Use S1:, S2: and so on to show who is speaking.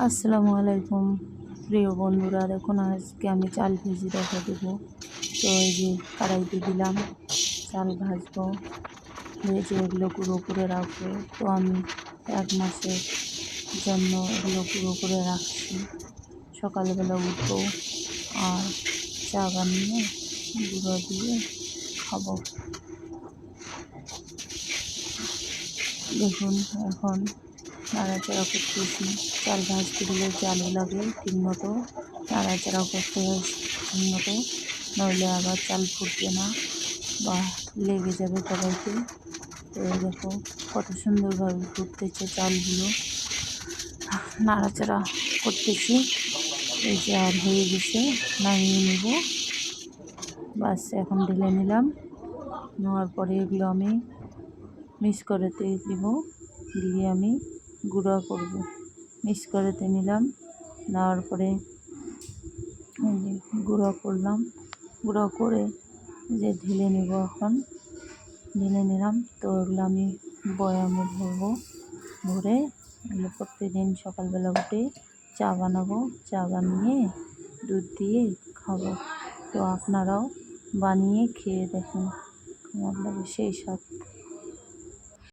S1: আসসালামু আলাইকুম। প্রিয় বন্ধুরা, দেখুন, আজকে আমি চাল ভেজি দেখা দেবো। তো এই যে কড়াইতে দিলাম, চাল ভাজবো, ভেজে এগুলো গুঁড়ো করে রাখব। তো আমি এক মাসের জন্য এগুলো গুঁড়ো করে রাখছি। সকালবেলা উঠবো আর চা বানিয়ে গুঁড়ো দিয়ে খাব। দেখুন, এখন নাড়াচাড়া করতেছি চাল ভাজতে গেলে চালু লাগে ঠিক মতো। নাড়াচাড়া করতে ঠিক মতো। নইলে আবার চাল ফুটবে না বা লেগে যাবে সবাইকে। তো দেখো কত সুন্দরভাবে ফুটতেছে চালগুলো। নাড়াচাড়া করতেছি। এই যে আর হয়ে গেছে, নামিয়ে নেব। বাস এখন ঢেলে নিলাম। নেওয়ার পরে এগুলো আমি মিক্স করেতে দিব। দিয়ে আমি গুঁড়ো করব। মিক্স করেতে নিলাম। নেওয়ার পরে গুঁড়ো করলাম। গুঁড়ো করে যে ঢেলে নেব এখন। ঢেলে নিলাম। তো এগুলো আমি বয়ামে ভরবো। ভরে এগুলো প্রত্যেকদিন সকালবেলা উঠে চা বানাবো। চা বানিয়ে দুধ দিয়ে খাব। তো আপনারাও বানিয়ে খেয়ে দেখুন। লাগে সেই স্বাদ।